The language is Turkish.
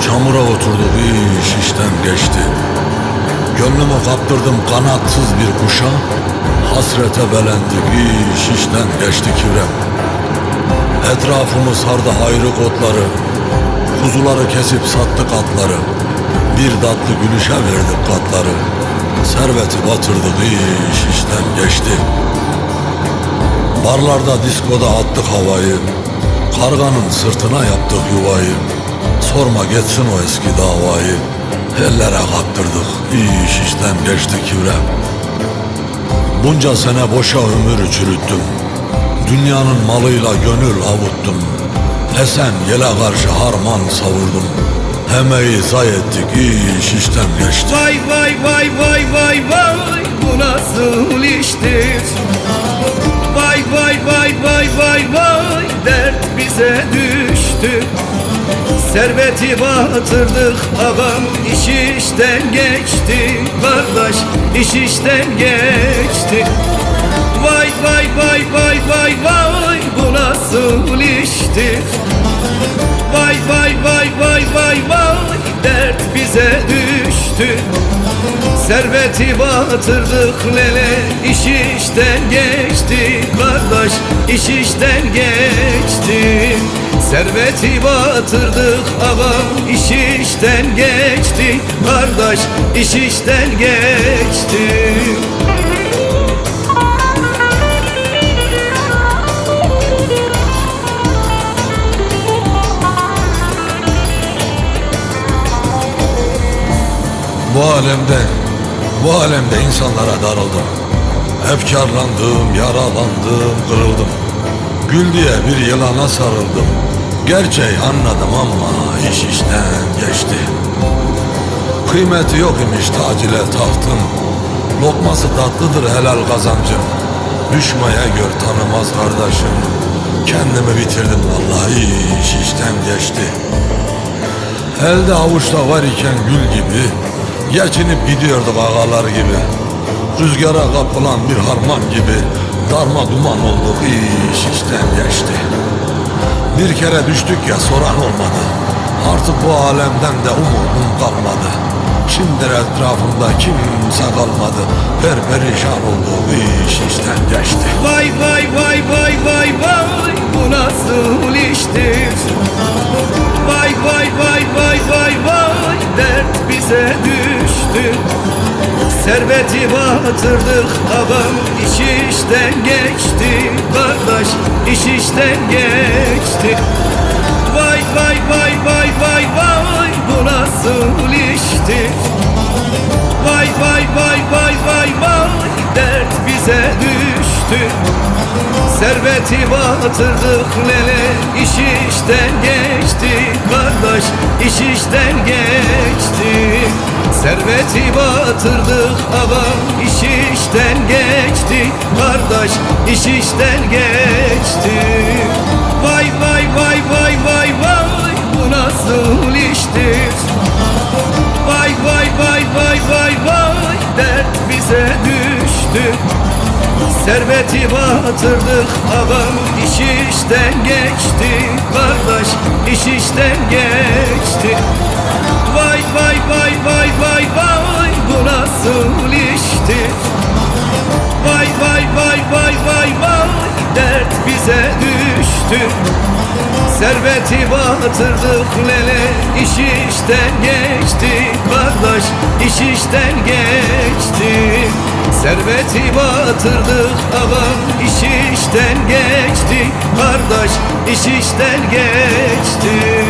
Çamura oturduk iş işten geçti. Gönlümü kaptırdım kanatsız bir kuşa. Hasrete belendik iş işten geçti kivrem Etrafımı sardı hayrı otları Kuzuları kesip sattık atları. Bir tatlı gülüşe verdik katları. Serveti batırdık iş işten geçti. Barlarda diskoda attık havayı Karganın sırtına yaptık yuvayı. Sorma geçsin o eski davayı. Ellere kaptırdık iş işten geçti kivrem Bunca sene boşa ömür çürüttüm. Dünyanın malıyla gönül avuttum. Esen yele karşı harman savurdum. Emeği zay ettik iş işten geçti. Vay vay vay vay vay vay bu nasıl iştir? Vay vay vay vay vay vay dert bize düştü. Serveti batırdık ağam iş işten geçti. Kardeş iş işten geçti. Vay vay vay vay vay vay bu nasıl iştir Vay vay vay vay vay vay dert bize düştü. Serveti batırdık lele iş işten geçti Kardeş iş işten geçti. Serveti batırdık ağam iş işten geçti. Kardeş iş işten geçti. Bu alemde, bu alemde insanlara darıldım. Efkarlandım, yaralandım, kırıldım. Gül diye bir yılana sarıldım. Gerçeği anladım ama iş işten geçti. Kıymeti yok imiş tacile tahtın. Lokması tatlıdır helal kazancım. Düşmeye gör tanımaz kardeşim. Kendimi bitirdim vallahi iş işten geçti. Elde avuçta var iken gül gibi Geçinip gidiyorduk ağalar gibi Rüzgara kapılan bir harman gibi Darma duman olduk iş işten geçti. Bir kere düştük ya soran olmadı. Artık bu alemden de umudum kalmadı. Şimdi etrafımda kimse kalmadı. Per perişan olduk iş işten geçti. Vay vay vay vay vay vay bu nasıl iştir? Vay vay vay vay vay vay dert bize düştü Serveti batırdık ağam iş işten geçti Kardeş iş işten geçti. Vay vay vay vay vay vay bu nasıl iştir Vay vay vay vay vay vay dert bize düştü. Serveti batırdık lele iş işten geçti Kardeş iş işten geçti Serveti batırdık ağam iş işten geçti Kardeş iş işten geçti. Vay vay vay vay vay vay bu nasıl iştir? Vay vay vay vay vay vay dert bize düştü. Serveti batırdık ağam iş işten geçti Kardeş iş işten geçti düştü Serveti batırdık lele iş işten geçti Kardeş. İş işten geçti. Serveti batırdık ağam iş işten geçti Kardeş. İş işten geçti